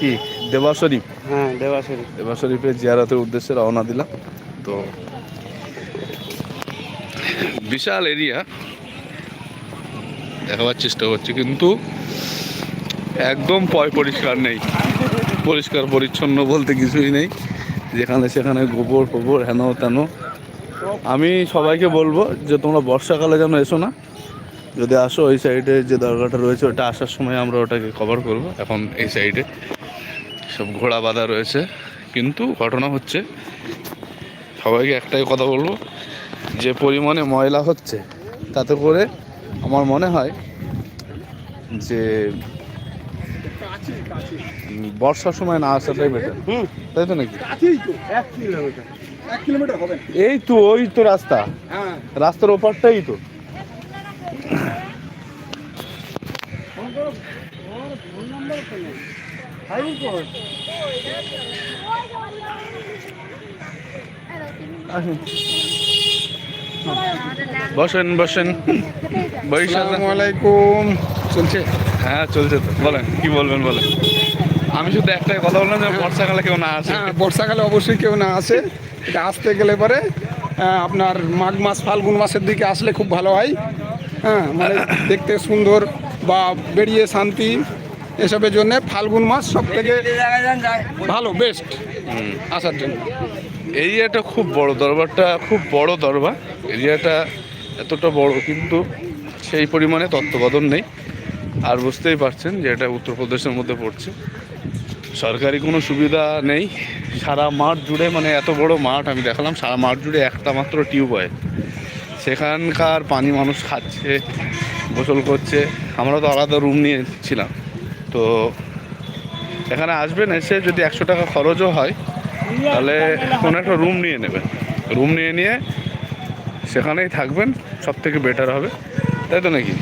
কি? দেওয়া শরীফ? হ্যাঁ দেওয়া শরীফ। দেওয়া শরীফের জিয়ারতের উদ্দেশ্যে রওনা দিলাম। তো বিশাল এরিয়া। দেখাবার চেষ্টা করছি কিন্তু একদম পয় পরিষ্কার নেই। পরিষ্কার পরিচ্ছন্ন বলতে কিছুই নেই। যেখানে সেখানে গোবর ফোবর হেন তেন। আমি সবাইকে বলব যে তোমরা বর্ষাকালে যেন এসো না। যদি আসো ওই সাইডে যে দরগাটা রয়েছে ওটা আসার সময় আমরা ওটাকে কভার করব। এখন এই সাইডে সব ঘোড়া বাঁধা রয়েছে। কিন্তু ঘটনা হচ্ছে সবাইকে একটাই কথা বলব যে পরিমাণে ময়লা হচ্ছে তাতে করে আমার মনে হয় যে বর্ষার সময় না আসাটাই বেটার তাই তো নাকি? এই তো ওই তো রাস্তা। হ্যাঁ। রাস্তার ওপারটাই তো। ফোন নাম্বার বসেন বসেন। আলাইকুম। চলছে? হ্যাঁ চলছে তো। বলেন কি বলবেন বলেন। আমি শুধু একটাই কথা বললাম যে বর্ষাকালে কেউ না আসে। হ্যাঁ বর্ষাকালে অবশ্যই কেউ না আসে। এটা আসতে গেলে পরে আপনার মাঘ মাস ফাল্গুন মাসের দিকে আসলে খুব ভালো হয়। হ্যাঁ মানে দেখতে সুন্দর বা বেরিয়ে শান্তি। এসবের জন্য ফাল্গুন মাস সব থেকে ভালো বেস্ট আসার জন্য। এরিয়াটা খুব বড় দরবারটা খুব বড় দরবার। এরিয়াটা এতটা বড় কিন্তু সেই পরিমাণে তত্ত্বাবধান নেই। আর বুঝতেই পারছেন যে এটা উত্তরপ্রদেশের মধ্যে পড়ছে। সরকারি কোনো সুবিধা নেই। সারা মাঠ জুড়ে মানে এত বড় মাঠ আমি দেখালাম সারা মাঠ জুড়ে একটা মাত্র টিউবওয়েল সেখানকার পানি মানুষ খাচ্ছে গোসল করছে। আমরা তো আলাদা রুম নিয়েছিলাম। তো এখানে আসবেন এসে যদি একশো টাকা খরচও হয় তাহলে কোনো একটা রুম নিয়ে নেবেন। রুম নিয়ে নিয়ে সেখানেই থাকবেন সব থেকে বেটার হবে। তাই তো নাকি?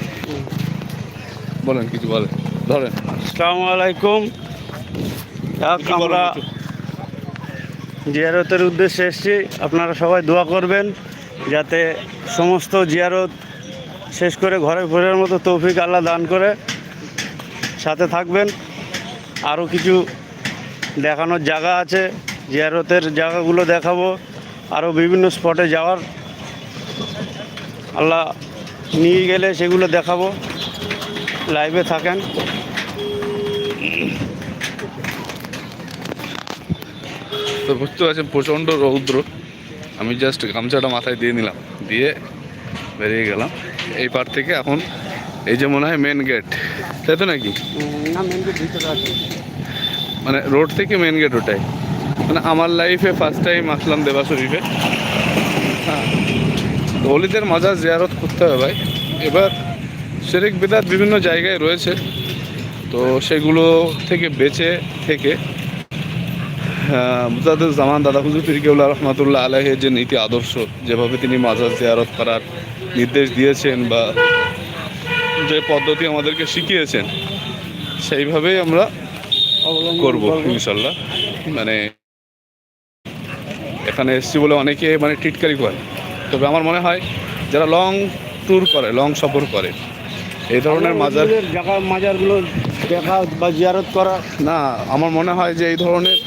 বলেন কিছু বলেন। ধরেন। আসসালামু আলাইকুম। বলুন আমরা। জিয়ারতের উদ্দেশ্যে এসেছি। আপনারা সবাই দোয়া করবেন যাতে সমস্ত জিয়ারত শেষ করে ঘরে ফেরার মতো তৌফিক আল্লাহ দান করে। সাথে থাকবেন। আরও কিছু দেখানোর জায়গা আছে, জিয়ারতের জায়গাগুলো দেখাবো। আরও বিভিন্ন স্পটে যাওয়ার। আল্লাহ নিয়ে গেলে সেগুলো দেখাবো। লাইভে থাকেন। তো বুঝতে পারছেন, প্রচণ্ড রৌদ্র। আমি জাস্ট গামছাটা মাথায় দিয়ে নিলাম, দিয়ে বেরিয়ে গেলাম। এই পার থেকে এখন এই যে মনে হয় মেন গেট তাই তো নাকি? মেন রোড থেকে মেন গেট ওটাই। মানে আমার লাইফে ফার্স্ট টাইম আসলাম দেবা শরীফে। হ্যাঁ। তো অলিদের মজা জিয়ারত করতে হবে ভাই। এবার শেরেক বেদাত বিভিন্ন জায়গায় রয়েছে। তো সেগুলো থেকে বেঁচে থেকে মুজাদুল জামান দাদা হুজুর ফিরকেউল্লাহ রহমতুল্লাহ আলহের যে নীতি আদর্শ যেভাবে তিনি মাজার জিয়ারত করার নির্দেশ দিয়েছেন বা যে পদ্ধতি আমাদেরকে শিখিয়েছেন সেইভাবেই আমরা করব ইনশাল্লাহ। মানে এখানে এসছি বলে অনেকে মানে টিটকারি করে। তবে আমার মনে হয় যারা লং ট্যুর করে লং সফর করে এই ধরনের মাজার জায়গা মাজারগুলো দেখা বা জিয়ারত করা। না আমার মনে হয় যে এই ধরনের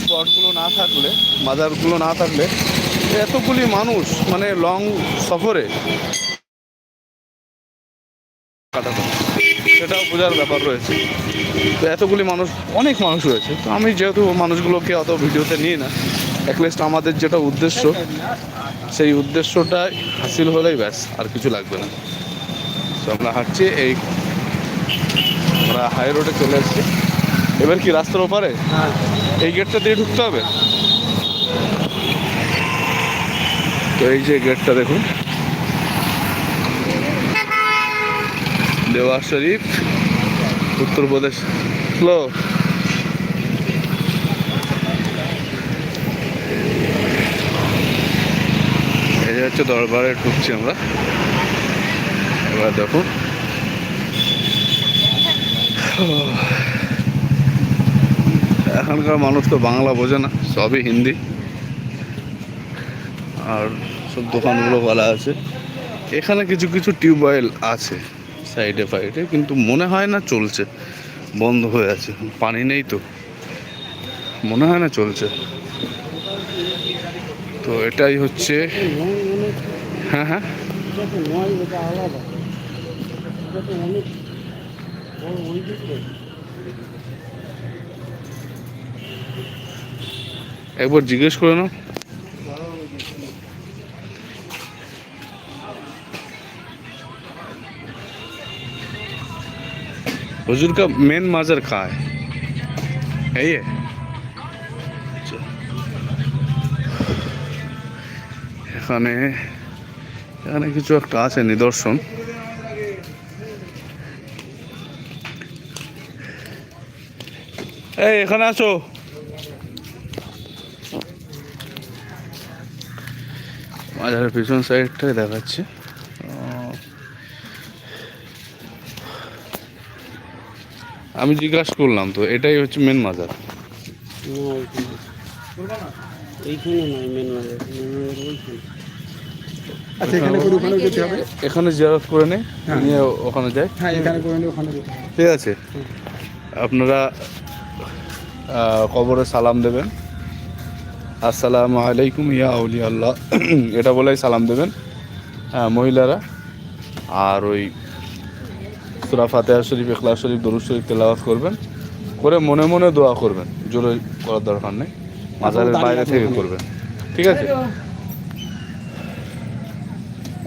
স্পটগুলো না থাকলে মাজারগুলো না থাকলে এতগুলি মানুষ মানে লং সফরে কাটাতো সেটাও বোঝার ব্যাপার রয়েছে। তো এতগুলি মানুষ, অনেক মানুষ রয়েছে। তো আমি যেহেতু মানুষগুলোকে অত ভিডিওতে নিই না অ্যাটলিস্ট আমাদের যেটা উদ্দেশ্য, সেই উদ্দেশ্যটাই হাসিল হলেই ব্যাস, আর কিছু লাগবে না। তো আমরা হাঁটছি, এই আমরা হাই রোডে চলে এসেছি। এবার কি রাস্তার ওপারে? এই গেটটা দিয়ে ঢুকতে হবে? তো এই যে গেটটা দেখুন। দেওয়া শরীফ, উত্তরপ্রদেশ। স্লো এই হচ্ছে দরবারে ঢুকছি আমরা। এবার দেখুন এখনকার মানুষ তো বাংলা বোঝে না, সবই হিন্দি। আর সব দোকানগুলো ভালো আছে। এখানে কিছু কিছু টিউবওয়েল আছে। সাইডে ফাইডে কিন্তু মনে হয় না চলছে। বন্ধ হয়ে আছে, পানি নেই তো। মনে হয় না চলছে। তো এটাই হচ্ছে হ্যাঁ হ্যাঁ। একবার জিজ্ঞেস করে নাও। हुजूर का मेन माजर कहाँ है है ये আচ্ছা। এখানে এখানে কিছু একটা আছে নিদর্শন এই এখানে আসো মাজারের পিছন সাইডটাই দেখাচ্ছে আমি জিজ্ঞাসা করলাম তো এটাই হচ্ছে মেন মাজার। মেন মেন আচ্ছা এখানে করে ওখানে যেতে হবে? এখানে জিয়ারত করে নে হ্যাঁ। নিয়ে ওখানে যায় হ্যাঁ ঠিক আছে। আপনারা কবরে সালাম দেবেন। আসসালামু আলাইকুম ইয়া আউলি আল্লাহ। এটা বলেই সালাম দেবেন হ্যাঁ মহিলারা। আর ওই সুরা ফাতেহা শরীফ এখলা শরীফ দরুদ শরীফ তেলাওয়াত করবেন করে মনে মনে দোয়া করবেন। জোরে করার দরকার নেই। মাজারের বাইরে থেকে করবেন। ঠিক আছে?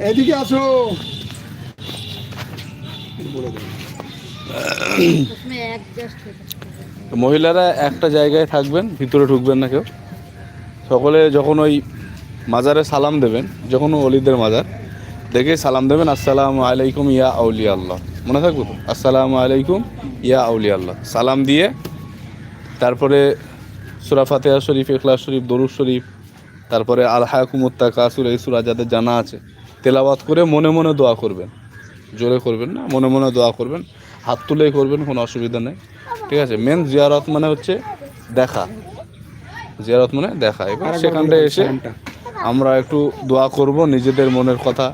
এদিকে আসো। মহিলারা একটা জায়গায় থাকবেন ভিতরে ঢুকবেন না কেউ। সকলে যখন ওই মাজারে সালাম দেবেন যখন অলিদের মাজার দেখে সালাম দেবেন আসসালামু আলাইকুম ইয়া আউলিয়া আল্লাহ মনে থাকব তো? আসসালামু আলাইকুম ইয়া আউলি আল্লাহ সালাম দিয়ে তারপরে সুরা ফাতেহা শরীফ এখলাস শরীফ দরুদ শরীফ তারপরে আল হায়াকুমুত্তা কাসুর এই সুরা যাদের জানা আছে তেলাওয়াত করে মনে মনে দোয়া করবেন। জোরে করবেন না মনে মনে দোয়া করবেন। হাত তুলেই করবেন কোনো অসুবিধা নেই। ঠিক আছে? মেন জিয়ারত মানে হচ্ছে দেখা। জিয়ারত মানে দেখা। এবার সেখানটায় এসে আমরা একটু দোয়া করব নিজেদের মনের কথা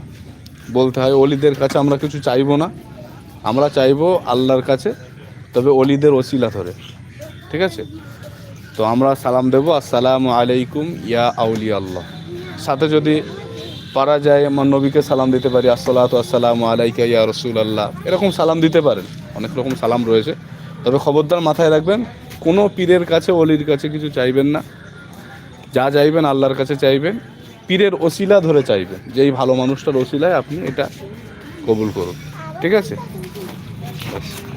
বলতে হয়। অলিদের কাছে আমরা কিছু চাইব না। আমরা চাইব আল্লাহর কাছে, তবে অলিদের ওসিলা ধরে, ঠিক আছে? তো আমরা সালাম দেবো, আসসালামু আলাইকুম ইয়া আউলি আল্লাহ সাথে যদি পারা যায়, আমার নবীকে সালাম দিতে পারি, আসসালাতু আসসালামু আলাইকা ইয়া রসুল আল্লাহ এরকম সালাম দিতে পারেন, অনেক রকম সালাম রয়েছে। তবে খবরদার মাথায় রাখবেন, কোনো পীরের কাছে, অলির কাছে কিছু চাইবেন না। যা চাইবেন আল্লাহর কাছে চাইবেন, পীরের ওসিলা ধরে চাইবেন। যে এই ভালো মানুষটার ওসিলায় আপনি এটা কবুল করুন, ঠিক আছে? ব্যাস।